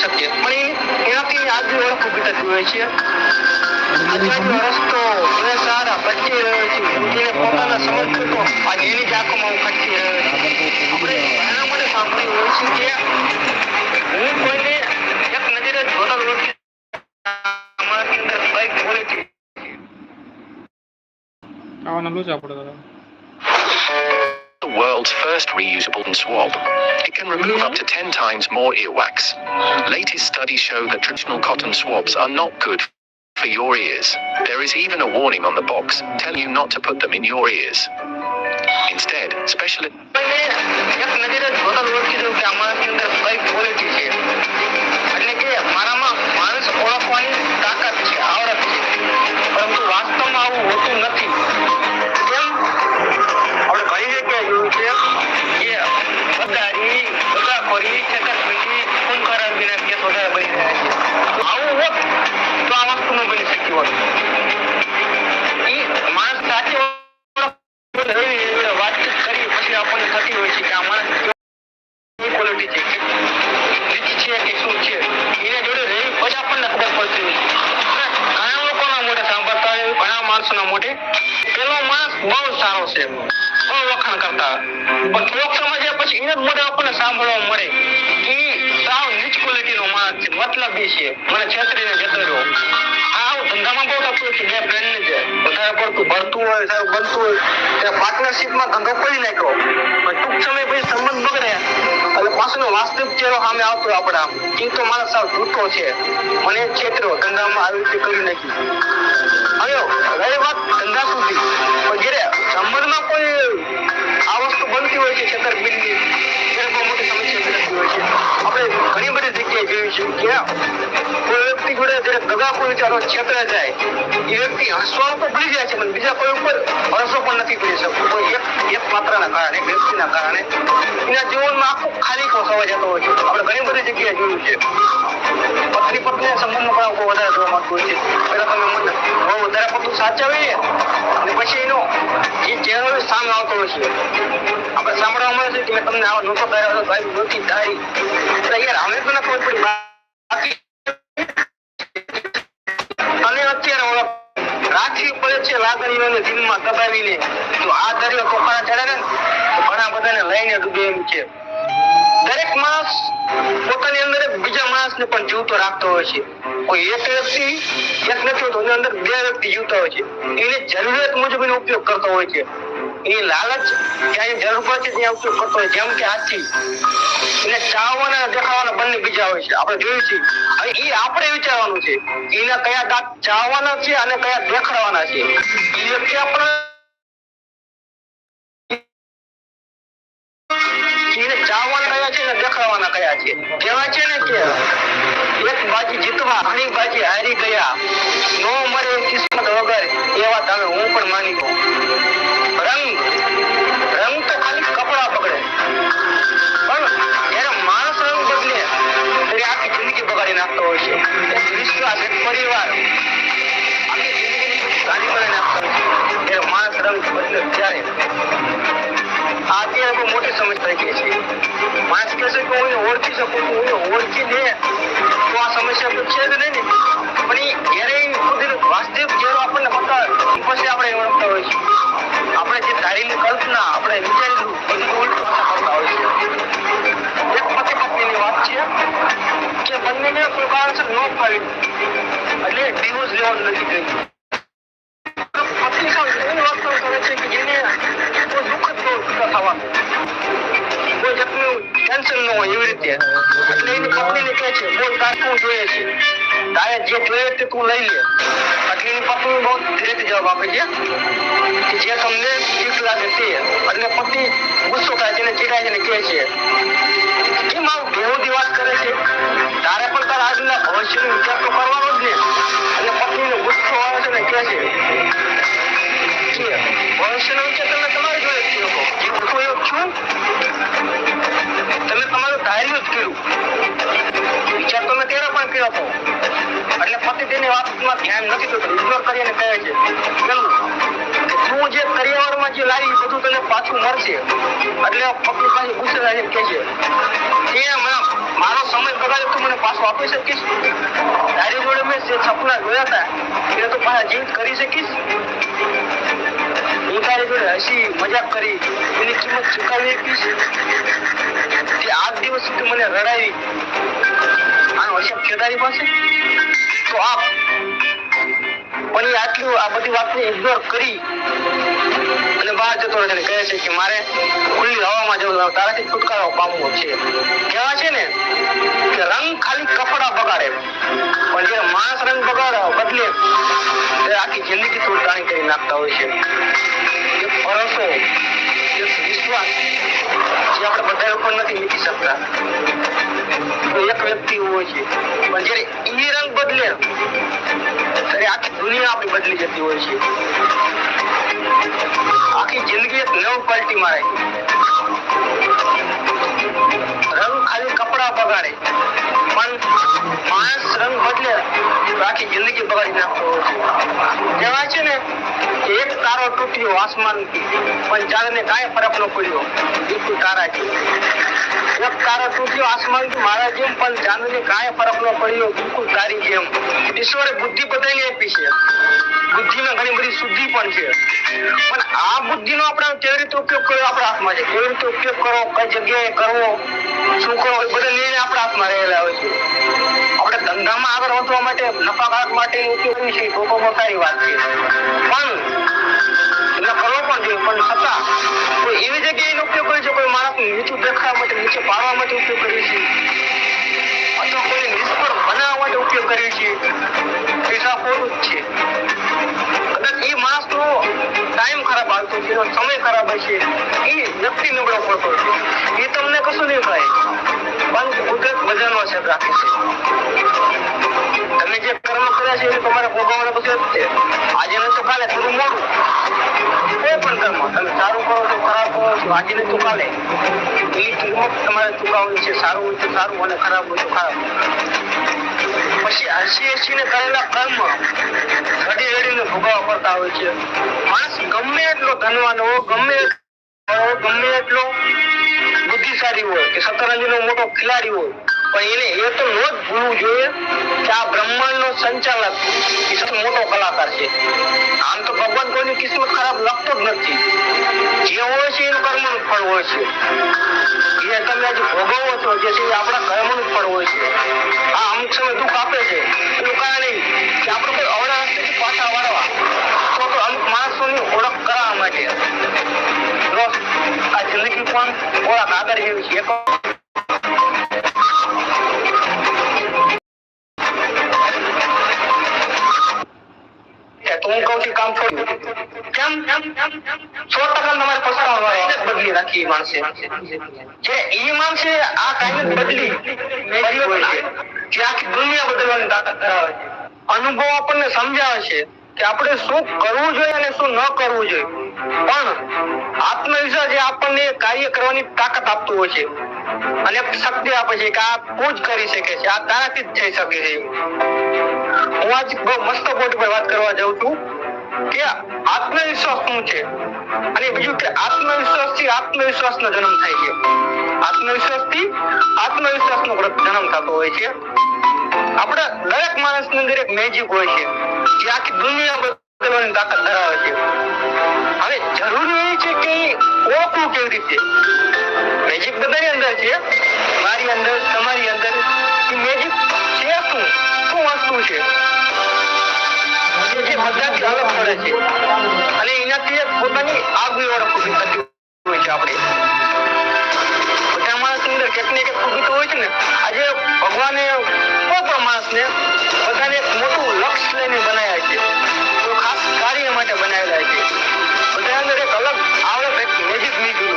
શકીએ પણ એ એનાથી આગળ ઓળખ ઊભી થતી હોય છે આજુબાજુ રસ્તો બે સારા ભટકી રહ્યો છે એને પોતાના સમર્થકો આજે એની જ આંખોમાં હું ખટકી રહ્યો છું આપણે ઘણા માટે સાંભળ્યું હોય છે કે હું કોઈને એક નજરે જોતા જ ઓળખી માણસની અંદર કંઈક હોય છે આવાના લોચા પડે તારા The world's first reusable swab. Can remove up to 10 times more earwax. Latest studies show that traditional cotton swabs are not good for your ears. There is even a warning on the box telling you not to put them in your ears. Instead, special બગાખોરી છેતરપિંડી ખૂન ખરાબીના case વધારે બની રહ્યા છે આવું હોત તો આ વસ્તુ ન બની છે. વખાણ કરતા. પણ થોડોક સમય પછી એ જ મોઢે આપણને સાંભળવા મળે કે સાવ નીચ ક્વોલિટીનો માણસ છે. મતલબી છે. મને છેતરીને જતો ધંધામાં ખોલી નાખ્યો. ટૂંક સમય પછી સંબંધ બગડે એટલે પાછળનો વાસ્તવિક ચહેરો સામે આવતો આપણા સાવ જૂઠો છે. મને છેતરો ધંધામાં આવી રીતે કરી નાખ્યું. હવે રહી વાત ધંધા જોડે જ્યારે દગા કોઈ વિચારો છેતરે જાય. એ વ્યક્તિ હસવા તો ભૂલી જાય છે, પણ બીજા કોઈ ઉપર હસો પણ નથી ભૂલી શકતો. કોઈ એક એક માત્રના કારણે વ્યક્તિના કારણે. એના જીવનમાં આખું ખાલી ખોવાઈ જતો હોય છે. આપણે ઘણી બધી જગ્યાએ જોયું છે. પત્ની પત્ની સંબંધમાં પણ વધારે જોવા માંગતો હોય છે. પેલા તમે મને બહુ વધારે પડતું સાચવીએ, અને પછી એનો જે ચહેરો સામે આવતો હોય છે. આપણે સાંભળવા મળે છે કે મેં તમને આવા નહોતો કર્યો હતો ભાઈ નહોતી તારી. યાર, અમે તો ના ખબર પડી. બાકી લાગણીઓને દિલમાં દબાવીને જો આ દરિયો તોફાન ચડે ને તો ઘણા બધાને લઈને ડૂબે એમ છે. દરેક માણસ પોતાની અંદર બીજા માણસને પણ જીવતો રાખતો હોય છે. કોઈ એક વ્યક્તિ એક નથી હોતો, એની અંદર બે વ્યક્તિ જીવતા હોય છે. એને જરૂરિયાત મુજબ એનો ઉપયોગ કરતો હોય છે. એ લાલચ ક્યાંય જરૂર પડશે ત્યાં ઉપયોગ કરતો હોય જેમ કે હાથી એને ચાવવાના દેખાવાના બંને બીજા હોય છે. આપણે જોયું છે. હવે એ આપણે વિચારવાનું છે. એના કયા દાંત ચાવવાના છે અને કયા દેખાડવાના છે. એ વ્યક્તિ આપણે ચાવવાના કયા છે ને દેખાડવાના કયા છે? કેવા છે ને કે એક બાજી જીતવા ઘણી બાજી હારી ગયા. નો મરે કિસ્મત વગર એવા તમે હું પણ માની દઉં રંગ રંગ તો ખાલી કપડા પકડે પણ માણસ રંગ બદલે, ત્યારે આખી જિંદગી બગાડી નાખતો હોય છે. પરિવાર માણસ રંગ બદલે, ત્યારે આ અત્યારે મોટી સમસ્યા થઈ ગઈ છે માણસ કહે કે હું ઓળખી શકું છું, હું ઓળખી લે તો આ સમસ્યા તો છે જ નહીં ને. પણ એ જ્યારે ખુદ વાસ્તવિક ચહેરો આપણને ફક્ત પછી આપણે ઓળખતા હોય છે આપણે જે ધારેલી કલ્પના, આપણે વિચારેલું બધું ઉલટું કરતા હોય છે એક પતિ પત્નીની વાત છે કે બંનેને કોઈ કારણસર ન ફાવી. એટલે ડિવોર્સ લેવાનું નથી થયું એટલે એની પત્નીને કહે છે, બોલ, તારે જોઈએ છે? તારે જે જોઈએ તે તું લઈ લે. એટલે એની પત્ની બહુ ધીરેથી જવાબ આપે છે, કે જે તમને ઠીક લાગે તે. એટલે પતિ ગુસ્સો થાય છે ને ચીડાય છે ને કહે છે કેમ આવું બેહુદી વાત કરે છે? તારે પણ તારા આજના ભવિષ્યનો વિચાર તો કરવાનો જ ને. એટલે પત્નીનો ગુસ્સો આવે છે ને કહે છે, કે ભવિષ્યનો વિચાર તમે તમારી જોડે જ જે હું છું. કર્યું વિચાર તમે ત્યારે પણ કર્યો હતો. એટલે પતિ તેની વાતમાં ધ્યાન નથી થતું. ઇગ્નોર કરીને કહે છે. તું જે કરિયાવરમાં જે લાવી બધું તને પાછું મળશે. એટલે પત્ની પાસે ગુસ્સે લાવીને કહે છે, તે મારો સમય કદાચ તું મને પાછો આપી શકીશ? તારી જોડે મેં જે સપના જોયા હતા, એ તો પાછા જીવિત કરી શકીશ? હું તારી જોડે હસી મજાક કરી, એની કિંમત ચૂકવી તે આજ દિવસ સુધી મને રડાવી આનો હિસાબ છે તારી પાસે? તો આપ પણ આટલું, આ બધી વાતને ઇગ્નોર કરી અને બહાર જતો રહે કહે છે કે મારે ખુલ્લી હવામાં જવું તારાથી છુટકારો પામવો છે. કહેવા છે ને કે રંગ ખાલી કપડા બગાડે. પણ જે માણસ રંગ બગાડે, બદલે આખી જિંદગી તોડતાણી કરી નાખતા હોય છે. જે આપણે નથી મૂકી શકતા. એક વ્યક્તિ હોય છે. પણ જયારે એ રંગ બદલે, ત્યારે આખી દુનિયા આપણી બદલી જતી હોય છે. આખી જિંદગી એક નવ પલટી મારે રંગ ખાલી કપડા બગાડે. પણ માણસ રંગ બદલે આખી જિંદગી બગાડી નાખતો હોય છે. કહેવાય છે ને એક તારો તૂટ્યો આસમાન પણ ચાંદને કાંઈ ફરક ન પડ્યો. બિલકુલ તારાથી એક તારો તૂટ્યો આસમાનથી, મારા જેમ પણ ચાંદને કાંઈ ફરક ન પડ્યો. બિલકુલ તારી જેમ ઈશ્વરે બુદ્ધિ બધાને આપી છે. બુદ્ધિમાં ઘણી બધી શુદ્ધિ પણ છે. પણ આ બુદ્ધિનો આપણે કેવી રીતે ઉપયોગ કર્યો આપણા હાથમાં છે? કેવી રીતે ઉપયોગ કરવો? કઈ જગ્યાએ કરવો? શું કરવો? એ બધા નિર્ણય આપણા હાથમાં રહેલા હોય છે. આપણે ધંધામાં આગળ વધવા માટે નફાકારક માટે ઉપયોગ છીએ, તો તો વાત છે. પણ જોઈએ છતાં કોઈ એવી જગ્યાએ ઉપયોગ કર્યો છે, કોઈ માણસ નીચું દેખાવા માટે, નીચે પાડવા માટે ઉપયોગ કર્યો છે? અથવા કોઈ નિષ્ફળ બનાવવા માટે ઉપયોગ કર્યો છે. પૈસા ખોટું જ છે. એ માણસનો ટાઈમ ખરાબ આવતો છે સમય ખરાબ હશે એ વ્યક્તિ નબળો પડતો છે. એ તમને કશું નહીં થાય. પણ કુદરત બધાનો અસર રાખે છે. તમે જે કર્મ કર્યા છે, એ તમારે ભોગવવાના પછી આજે નથી કાલે થોડું મોડું કોઈ પણ કર્મ તમે સારું કરો છો ખરાબ કરો એ કિંમત તમારે ચૂકવવાની છે, સારું હોય તો સારું અને ખરાબ હોય તો ખરાબ. પછી હસી હસીને કરેલા કર્મ ઘડી ઘડીને ભોગવવા પડતા હોય છે. માણસ ગમે એટલો ધનવાન હો ગમે ગમે એટલો બુદ્ધિશાળી હોય કે શતરંજનો મોટો ખેલાડી હોય, પણ એને એ તો નો જ ભૂલવું જોઈએ. આ બ્રહ્માંડનો સંચાલક એ મોટો કલાકાર છે. આમ તો ભગવાન કોઈની કિસ્મત ખરાબ લખતો જ નથી. જે હોય છે એનું કર્મનું ફળ હોય છે. જે તમે આજે ભોગવો છો, જે છે એ આપણા કર્મનું ફળ હોય છે. આ અમુક સમય દુઃખ આપે છે. એનું કારણ નહીં કે આપણે કોઈ અવળા રસ્તેથી પાછા વાળવા. તો તો અમુક માણસોની ઓળખ કરાવવા માટે. આ જિંદગી પણ ઓળખ આગળ જેવી છે. સો ટકા તમારે પસાર બદલી રાખી માણસે. જે એ માણસે આ કાયમ બદલી. બદલી હોય છે. જે આખી દુનિયા બદલવાની તાકાત ધરાવે છે. અનુભવ આપણને સમજાવે છે કે આપણે શું કરવું જોઈએ અને શું ન કરવું જોઈએ. પણ આત્મવિશ્વાસ જે આપણને કાર્ય કરવાની તાકાત આપતું હોય છે અને શક્તિ આપે છે કે આ પૂજ કરી શકે છે આ તારાથી જ થઈ શકે છે. હું આજ બહુ મસ્ત પોઈન્ટ પર વાત કરવા જાઉં છું. કે આત્મવિશ્વાસ શું છે? અને બીજું કે આત્મવિશ્વાસથી આત્મવિશ્વાસ નો જન્મ થાય છે. આત્મવિશ્વાસથી આત્મવિશ્વાસ નો જન્મ થતો હોય છે. આપણે દરેક માણસની અંદર એક મેજિક હોય છે. જે આખી દુનિયા બદલવાની તાકાત ધરાવે છે. હવે જરૂરી એ છે કે ઓળખવું કેવી રીતે? મેજિક બધાની અંદર છે. મારી અંદર, તમારી અંદર. મેજિક છે શું? શું વસ્તુ છે? જે અલગ પડે છે. અને એનાથી પોતાની હોય છે ને ક્યાંક હોય છે ને, આજે ભગવાને કોઈ પણ માણસને એક મોટું લક્ષ્ય લઈને બનાવ્યા છે. કોઈ ખાસ કાર્ય માટે બનાવેલા છે. બધા અંદર એક અલગ આવડત એક મેજિક નીકળ્યું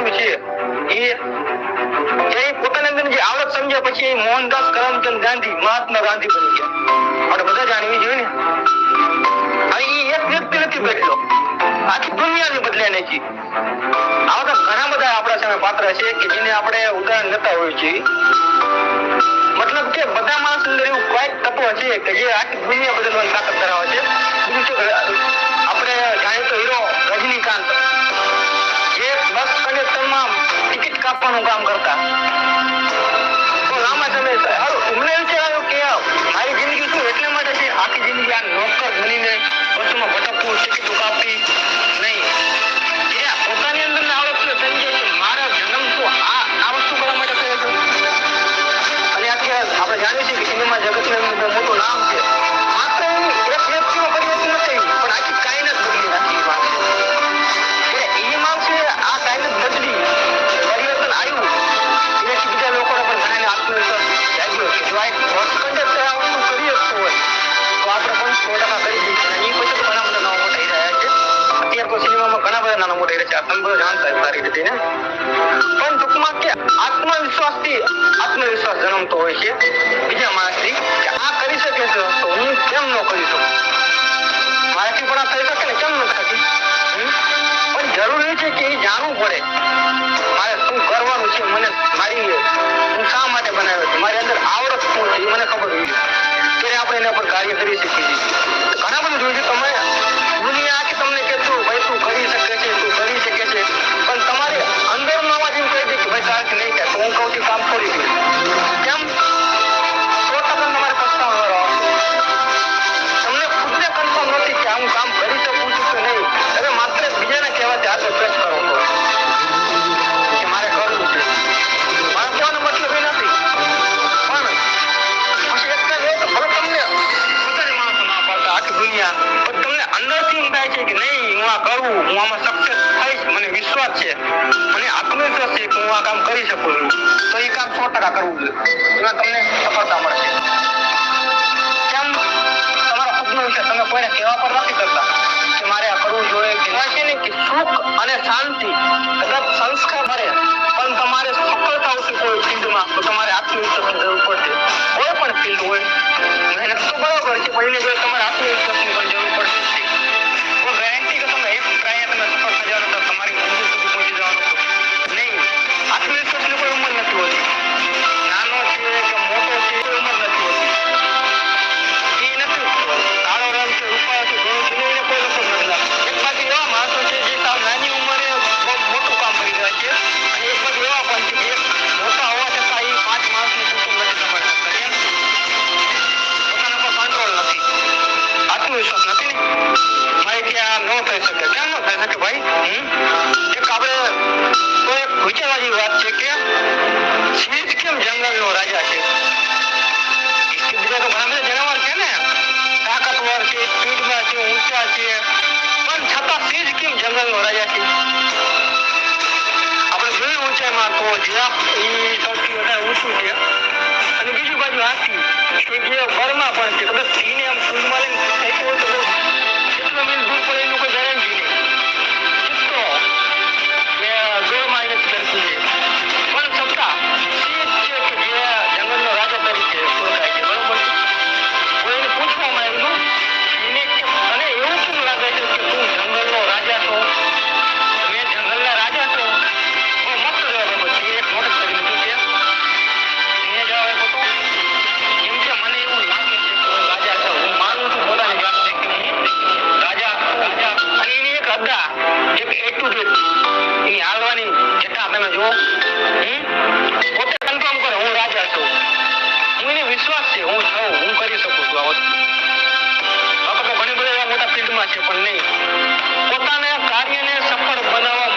લાગે છે. એ મારા અંદર જે આવડત સમજ્યા પછી મોહનદાસ કરમચંદ ગાંધી, મહાત્મા ગાંધી બની ગયા. આપણે બધા જાણવી જોઈએ ને? જેને આપણે ઉદાહરણ લેતા હોઈએ છીએ મતલબ કે બધા માણસ અંદર એવું કંઈક કે જે દુનિયા બદલવાની તાકાત છે. આપણે જાણીતો હીરો રજનીકાંત. કાપવાનું કામ કરતા. તો લાંબા સમય હારું, મને વિચાર આવ્યો કે મારી જિંદગી શું? એટલા માટે છે આખી જિંદગી આ નોકર બનીને બસમાં ભટકવું ટિકિટો કાપવી નહીં. પોતાની અંદર આવડત સમજે કે મારા જન્મ શું આ આ વસ્તુ કરવા માટે અને અત્યારે આપણે જાણીએ છીએ કે સિનેમા જગતનું મોટું નામ છે. જરૂરી છે કે એ જાણવું પડે. મારે શું કરવાનું છે, મને મારી હું શા માટે બનાવ્યો છે? મારી અંદર આવડત શું છે, એ મને ખબર હોય. ત્યારે આપણે એના પર કાર્ય કરી શકીએ છીએ. ઘણા બધું જોયું છે, તમે આમાં સક્સેસ થઈશ મને વિશ્વાસ છે. મને આત્મવિશ્વાસ છે હું આ કામ કરી શકું છું. તો એ કામ સો ટકા કરવું જોઈએ. એમાં તમને સફળતા મળશે. કેમ? તમારા ખુદનો વિશે તમે કોઈને કહેવા પર નથી કરતા કે મારે આ કરવું જોઈએ કહેવાય છે ને કે સુખ અને શાંતિ કદાચ સંસ્કાર ભરે પણ તમારે સફળતા આવશે કોઈ ફિલ્ડમાં તો તમારે આત્મવિશ્વાસની જરૂર પડશે. કોઈ પણ ફિલ્ડ હોય, મહેનત તો બરાબર છે, પણ એને જો તમારે આત્મવિશ્વાસની પણ જરૂર પડશે. એ સૌથી વધારે ઓછું છે. અને બીજી બાજુ હાથી કે જે ઘરમાં પણ છે, કદાચ સિંહને આમ સૂંઢમાં લઈને હોય તો છે પણ નહીં. પોતાના કાર્યને સફળ બનાવવા